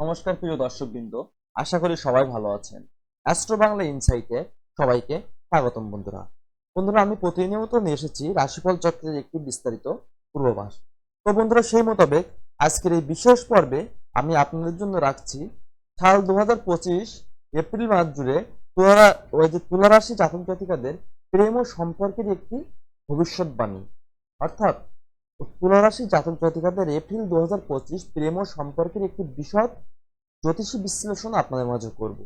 নমস্কার প্রিয় দর্শকবৃন্দ, আশা করি সবাই ভালো আছেন। অ্যাস্ট্রো বাংলা ইনসাইটে সবাইকে স্বাগতম বন্ধুরা। বন্ধুরা, আমি প্রতিনিয়ত নিয়ে এসেছি রাশিফল চক্রের একটি বিস্তারিত পূর্বাভাস। তো বন্ধুরা, সেই মোতাবেক আজকের এই বিশেষ পর্বে আমি আপনাদের জন্য রাখছি সাল দু হাজার পঁচিশ এপ্রিল মাস জুড়ে তুলা ওই যে তুলা রাশি জাতক জাতিকাদের প্রেম ও সম্পর্কের একটি ভবিষ্যৎবাণী। অর্থাৎ তুলারাশি জাতক জাতিকাদের এপ্রিল দু হাজার পঁচিশ প্রেম ও সম্পর্কের একটি বিশদ জ্যোতিষী বিশ্লেষণ আপনাদের মাঝে করব।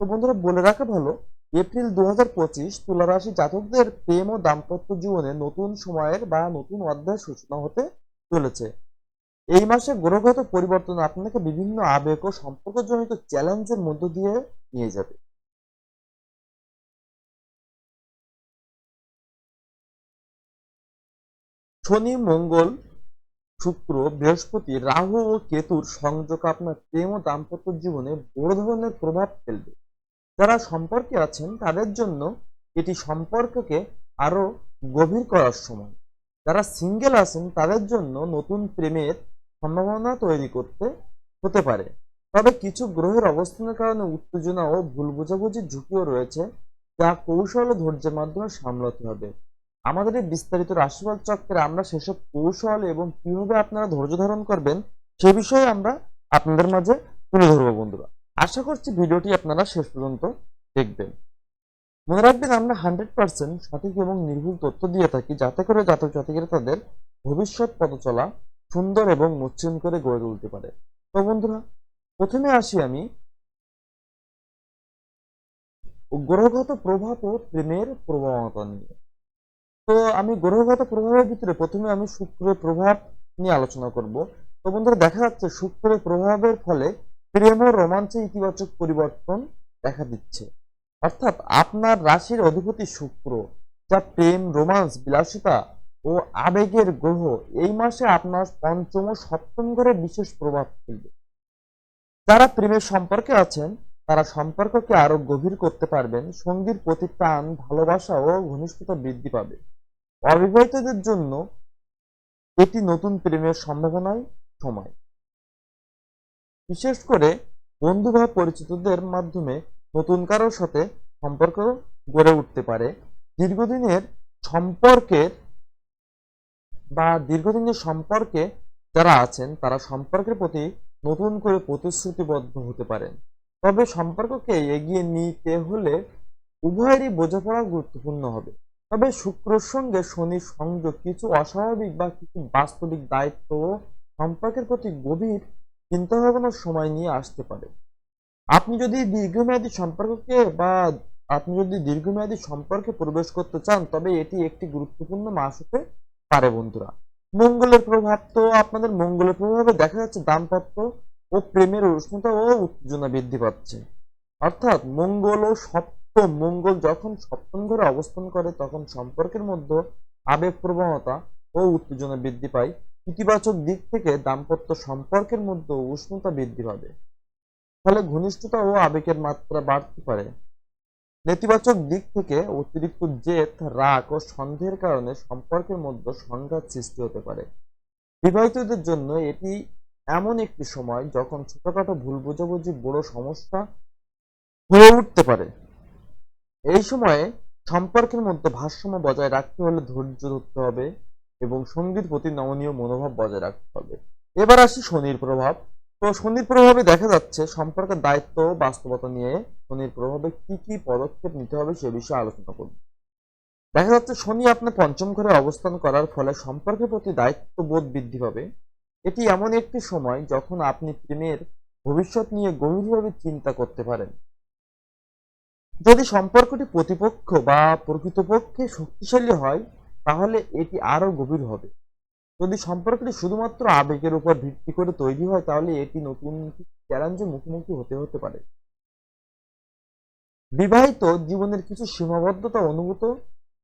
তো বন্ধুরা, বলে রাখা ভালো, এপ্রিল দু হাজার পঁচিশ তুলারাশি জাতকদের প্রেম ও দাম্পত্য জীবনে নতুন সময়ের বা নতুন অধ্যায়ের সূচনা হতে চলেছে। এই মাসে গ্রহগত পরিবর্তন আপনাকে বিভিন্ন আবেগ ও সম্পর্কজনিত চ্যালেঞ্জের মধ্য দিয়ে নিয়ে যাবে। শনি, মঙ্গল, শুক্র, বৃহস্পতি, রাহু ও কেতুর সংযোগ আপনার প্রেম ও দাম্পত্য জীবনে বড় ধরনের প্রভাব ফেলবে। যারা সম্পর্কে আছেন, তাদের জন্য এটি সম্পর্ককে আরও গভীর করার সময়। যারা সিঙ্গেল আছেন, তাদের জন্য নতুন প্রেমের সম্ভাবনা তৈরি করতে হতে পারে। তবে কিছু গ্রহের অবস্থানের কারণে উত্তেজনা ও ভুল বোঝাবুঝির ঝুঁকিও রয়েছে, যা কৌশল ও ধৈর্যের মাধ্যমে সামলাতে হবে। আমাদের এই বিস্তারিত রাশিফল চক্রে আমরা সেসব কৌশল এবং কীভাবে আপনারা ধৈর্য ধারণ করবেন, সে বিষয়ে আমরা আপনাদের মাঝে তুলে ধরবো বন্ধুরা। আশা করছি ভিডিওটি আপনারা শেষ পর্যন্ত দেখবেন। মনে রাখবেন আমরা হান্ড্রেড পার্সেন্ট সঠিক এবং নির্ভুল তথ্য দিয়ে থাকি, যাতে করে জাতক জাতিকেরা তাদের ভবিষ্যৎ পথ চলা সুন্দর এবং মসৃণ করে গড়ে তুলতে পারে। তো বন্ধুরা, প্রথমে আসি আমি। গ্রহগত প্রভাব ও প্রেমের প্রবণতা নিয়ে। তো আমি গ্রহগত প্রভাবের ভিতরে প্রথমে আমি শুক্রের প্রভাব নিয়ে আলোচনা করব। তো বন্ধুরা, দেখা যাচ্ছে শুক্রের প্রভাবের ফলে প্রেম ও রোমাঞ্চে ইতিবাচক পরিবর্তন দেখা দিচ্ছে। অর্থাৎ আপনার রাশির অধিপতি শুক্র, যা প্রেম রোমান্স বিলাসিতা ও আবেগের গ্রহ, এই মাসে আপনার পঞ্চম ও সপ্তম ঘরে বিশেষ প্রভাব ফেলবে। যারা প্রেমের সম্পর্কে আছেন, তারা সম্পর্ককে আরও গভীর করতে পারবেন। সঙ্গীর প্রতি টান ভালোবাসা ও ঘনিষ্ঠতা বৃদ্ধি পাবে। অবিবাহিতদের জন্য এটি নতুন প্রেমের সম্ভাবনায় সময়। বিশেষ করে বন্ধু বা পরিচিতদের মাধ্যমে নতুন কারোর সাথে সম্পর্ক গড়ে উঠতে পারে। দীর্ঘদিনের সম্পর্কের বা দীর্ঘদিনের সম্পর্কে যারা আছেন, তারা সম্পর্কের প্রতি নতুন করে প্রতিশ্রুতিবদ্ধ হতে পারেন। তবে সম্পর্ককে এগিয়ে নিতে হলে উভয়েরই বোঝাপড়া গুরুত্বপূর্ণ হবে। তবে শুক্রর সঙ্গে শনির সংযোগ কিছু অস্বাভাবিক বা কিছু বাস্তবিক দায়িত্ব সম্পর্কের প্রতি গভীর চিন্তা ভাবনার সময় নিয়ে আসতে পারে। আপনি যদি দীর্ঘমেয়াদী সম্পর্ককে বা আপনি যদি দীর্ঘমেয়াদী সম্পর্কে প্রবেশ করতে চান, তবে এটি একটি গুরুত্বপূর্ণ মাস হতে পারে বন্ধুরা। মঙ্গলের প্রভাব তো আপনাদের মঙ্গলের প্রভাবে দেখা যাচ্ছে, দাম্পত্য ও প্রেমের উষ্ণতা ও উত্তেজনা বৃদ্ধি পাচ্ছে। অর্থাৎ মঙ্গল ও সপ্তম মঙ্গল যখন সপ্তম ঘরে অবস্থান করে, তখন সম্পর্কের মধ্যে আবেগ প্রবণতা ও উত্তেজনা বৃদ্ধি পায়। ইতিবাচক দিক থেকে দাম্পত্য সম্পর্কের মধ্যে উষ্ণতা বৃদ্ধি পাবে। ফলে ঘনিষ্ঠতা ও আবেগের মাত্রা বাড়তে পারে। নেতিবাচক দিক থেকে অতিরিক্ত জেদ, রাগ ও সন্দেহের কারণে সম্পর্কের মধ্যে সংঘাত সৃষ্টি হতে পারে। বিবাহিতদের জন্য এটি এমন একটি সময় যখন ছোটখাটো ভুল বোঝাবুঝি, বড় সমস্যা হয়ে উঠতে পারে। এই সময়ে সম্পর্কের মধ্যে ভারসাম্য বজায় রাখতে হলে ধৈর্য ধরতে হবে এবং সঙ্গীর প্রতি নমনীয় মনোভাব বজায় রাখতে হবে। এবার আসি শনির প্রভাব। তো শনির প্রভাবে দেখা যাচ্ছে সম্পর্কের দায়িত্ব বাস্তবতা নিয়ে শনির প্রভাবে কি কি পদক্ষেপ নিতে হবে সে বিষয়ে আলোচনা করব। দেখা যাচ্ছে শনি আপনার পঞ্চম ঘরে অবস্থান করার ফলে সম্পর্কের প্রতি দায়িত্ববোধ বৃদ্ধি পাবে। এটি এমন একটি সময় যখন আপনি প্রেমের ভবিষ্যৎ নিয়ে গভীরভাবে চিন্তা করতে পারেন। যদি সম্পর্কটি প্রতিপক্ষ বা প্রকৃতপক্ষে শক্তিশালী হয়, তাহলে এটি আরও গভীর হবে। যদি সম্পর্কটি শুধুমাত্র আবেগের উপর ভিত্তি করে তৈরি হয়, তাহলে এটি নতুন চ্যালেঞ্জের মুখোমুখি হতে হতে পারে। বিবাহিত জীবনের কিছু সীমাবদ্ধতা অনুভূত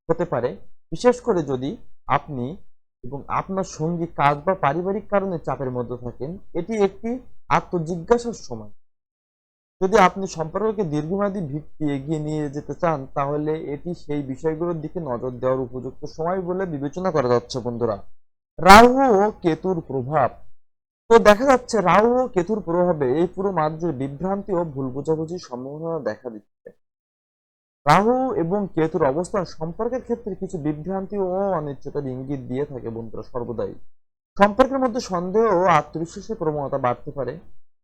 হতে পারে। বিশেষ করে যদি আপনি এবং আপনার সঙ্গী কাজ বা পারিবারিক কারণে চাপের মধ্যে থাকেন, এটি একটি আত্মজিজ্ঞাসার সময়। যদি আপনি সম্পর্ককে দীর্ঘমেয়াদী ভিত্তি এগিয়ে নিয়ে যেতে চান, তাহলে এটি সেই বিষয়গুলোর দিকে নজর দেওয়ার উপযুক্ত সময় বলে বিবেচনা করা যাচ্ছে, বন্ধুরা। রাহু ও কেতুর প্রভাব। তো দেখা যাচ্ছে রাহু ও কেতুর প্রভাবে এই পুরো মাস বিভ্রান্তি ও ভুল বোঝাবুঝির সম্ভাবনা দেখা দিচ্ছে। রাহু এবং কেতুর অবস্থান সম্পর্কের ক্ষেত্রে কিছু বিভ্রান্তি ও অনিশ্চয়তার ইঙ্গিত দিয়ে থাকে, বন্ধুরা, সর্বদাই। সম্পর্কের মধ্যে সন্দেহ ও আত্মবিশ্বাসের প্রবণতা বাড়তে পারে।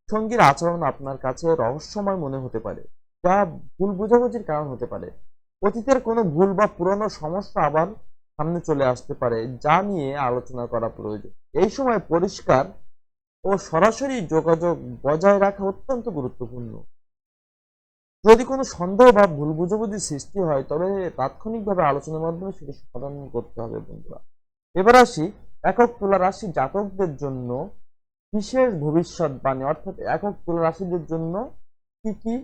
সঙ্গীর আচরণ আপনার কাছে রহস্যময় মনে হতে পারে, যা ভুল বোঝাবুঝির কারণ হতে পারে। অতীতের কোনো ভুল বা পুরনো সমস্যা আবার সামনে চলে আসতে পারে, যা নিয়ে আলোচনা করা প্রয়োজন। এই সময় পরিষ্কার ও সরাসরি যোগাযোগ বজায় রাখা অত্যন্ত গুরুত্বপূর্ণ। যদি কোনো সন্দেহ বা ভুল বুঝাবুঝির সৃষ্টি হয়, তবে তাৎক্ষণিকভাবে আলোচনার মাধ্যমে সেটা সমাধান করতে হবে বন্ধুরা। এবার আসি একক তুলা রাশি জাতকদের জন্য বিশেষ ভবিষ্যৎবাণী অর্থাৎ একক তুলা রাশিদের জন্য কি কি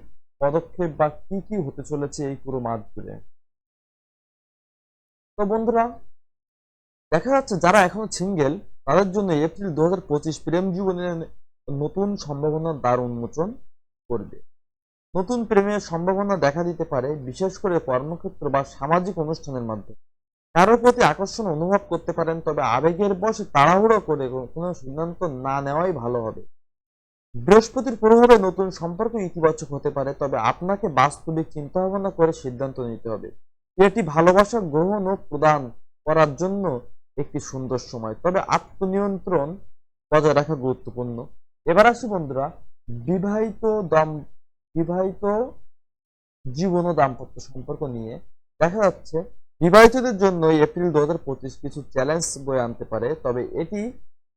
পদক্ষেপ বা কি কি হতে চলেছে এই পুরো মাস জুড়ে তো বন্ধুরা, দেখা যাচ্ছে যারা এখনও সিঙ্গেল তাদের জন্য এপ্রিল দু হাজার পঁচিশ প্রেম জীবনের নতুন সম্ভাবনার দ্বার উন্মোচন করবে। নতুন প্রেমের সম্ভাবনা দেখা দিতে পারে, বিশেষ করে কর্মক্ষেত্র বা সামাজিক অনুষ্ঠানের মাধ্যমে। কারোর প্রতি আকর্ষণ অনুভব করতে পারেন, তবে আবেগের বসে তাড়াহুড়ো করে কোনো সিদ্ধান্ত না নেওয়াই ভালো হবে। বৃহস্পতির প্রভাবে নতুন সম্পর্ক ইতিবাচক হতে পারে, তবে আপনাকে বাস্তবিক চিন্তা ভাবনা করে সিদ্ধান্ত নিতে হবে। এটি ভালোবাসা গ্রহণ ও প্রদান করার জন্য একটি সুন্দর সময়, তবে আত্মনিয়ন্ত্রণ বজায় রাখা গুরুত্বপূর্ণ। এবার আসি বন্ধুরা, বিবাহিত দাম, বিবাহিত জীবন ও দাম্পত্য সম্পর্ক নিয়ে। দেখা যাচ্ছে বিবাহিতদের জন্য এপ্রিল দু হাজার পঁচিশ কিছু চ্যালেঞ্জ বয়ে আনতে পারে, তবে এটি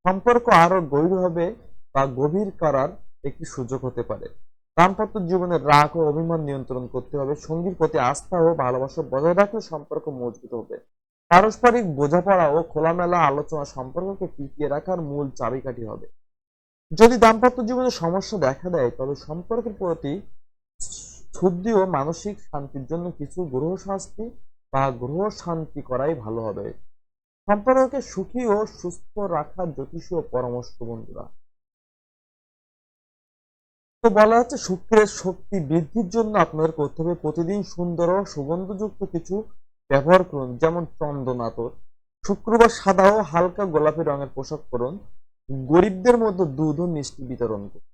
সম্পর্ক আরও গভীর হবে বা গভীর করার একটি সুযোগ হতে পারে। দাম্পত্য জীবনের রাগ ও অভিমান নিয়ন্ত্রণ করতে হবে, সঙ্গীর প্রতি আস্থা ও ভালোবাসা বজায় রাখলে সম্পর্ক মজবুত হবে। পারস্পরিক বোঝাপড়া ও খোলামেলা আলোচনা সম্পর্ককে টিকিয়ে রাখার মূল চাবিকাঠি হবে। যদি দাম্পত্য জীবনে সমস্যা দেখা দেয়, তবে সম্পর্কের প্রতি শুদ্ধি ও মানসিক শান্তির জন্য কিছু গ্রহ শাস্তি বা গ্রহ শান্তি করাই ভালো হবে। সম্পর্ককে সুখী ও সুস্থ রাখার জ্যোতিষীয় পরামর্শ, বন্ধুরা। তো বলা হচ্ছে শুক্রের শক্তি বৃদ্ধির জন্য আপনাদের করতে হবে প্রতিদিন সুন্দর ও সুগন্ধযুক্ত কিছু ব্যবহার করুন, যেমন চন্দন আতর শুক্রবার সাদা ও হালকা গোলাপি রঙের পোশাক পরুন। গরিবদের মধ্যে দুধ ও মিষ্টি বিতরণ করুন।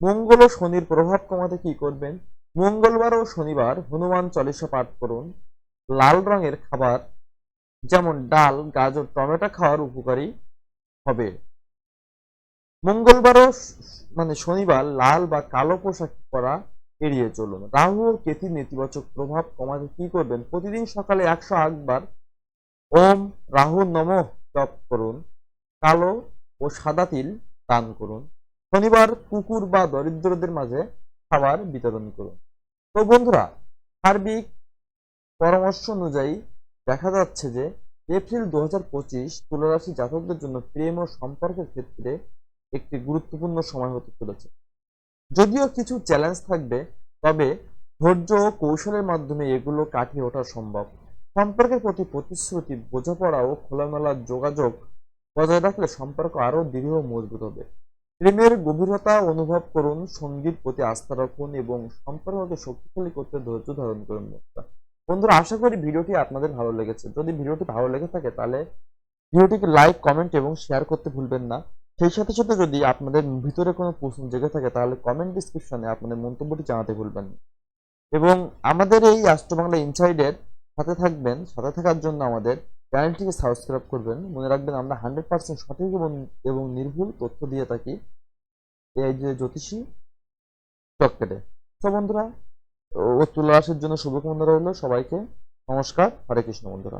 মঙ্গল ও শনির প্রভাব কমাতে কি করবেন? মঙ্গলবার ও শনিবার হনুমান চালিসা পাঠ করুন। লাল রঙের খাবার, যেমন ডাল, গাজর, টমেটো খাওয়ার উপকারী হবে। মঙ্গলবারও মানে শনিবার লাল বা কালো পোশাক পরা এড়িয়ে চলুন। রাহু ও কেতুর নেতিবাচক প্রভাব কমাতে কি করবেন? প্রতিদিন সকালে একশো আটবার ওম রাহু নম জপ করুন। কালো ও সাদা তিল দান করুন। শনিবার কুকুর বা দরিদ্রদের মাঝে খাবার বিতরণ করুন। তো বন্ধুরা, সার্বিক পরামর্শ অনুযায়ী দেখা যাচ্ছে যে এপ্রিল দু হাজার পঁচিশ তুলারাশি জাতকদের জন্য প্রেম ও সম্পর্কের ক্ষেত্রে একটি গুরুত্বপূর্ণ সময় হতে চলেছে। যদিও কিছু চ্যালেঞ্জ থাকবে, তবে ধৈর্য ও কৌশলের মাধ্যমে এগুলো কাটিয়ে ওঠা সম্ভব। সম্পর্কের প্রতি প্রতিশ্রুতি, বোঝাপড়া ও খোলামেলা যোগাযোগ বজায় রাখলে সম্পর্ক আরও দৃঢ় মজবুত হবে। প্রেমের গভীরতা অনুভব করুন সংগীত প্রতি আস্থা রাখুন এবং সম্পর্ককে শক্তিশালী করতে ধৈর্য ধারণ করুন। আশা করি ভিডিওটি আপনাদের ভালো লেগেছে। যদি ভিডিওটি ভালো লেগে থাকে, তাহলে ভিডিওটিকে লাইক কমেন্ট এবং শেয়ার করতে ভুলবেন না। সেই সাথে সাথে যদি আপনাদের ভিতরে কোনো প্রশ্ন জেগে থাকে, তাহলে কমেন্ট ডিসক্রিপশনে আপনাদের মন্তব্যটি জানাতে ভুলবেন না। এবং আমাদের এই অ্যাস্ট্রো বাংলা ইনসাইডের সাথে থাকবেন, সাথে থাকার জন্য আমাদের চ্যানেলটিকে সাবস্ক্রাইব করবেন। মনে রাখবেন, আমরা হান্ড্রেড পার্সেন্ট সঠিক এবং নির্ভুল তথ্য দিয়ে থাকি। এই যে জ্যোতিষী চক্কেটে তো বন্ধুরা ও তুলা রাশির জন্য শুভকামনা রইল সবাইকে। নমস্কার হরে কৃষ্ণ বন্ধুরা।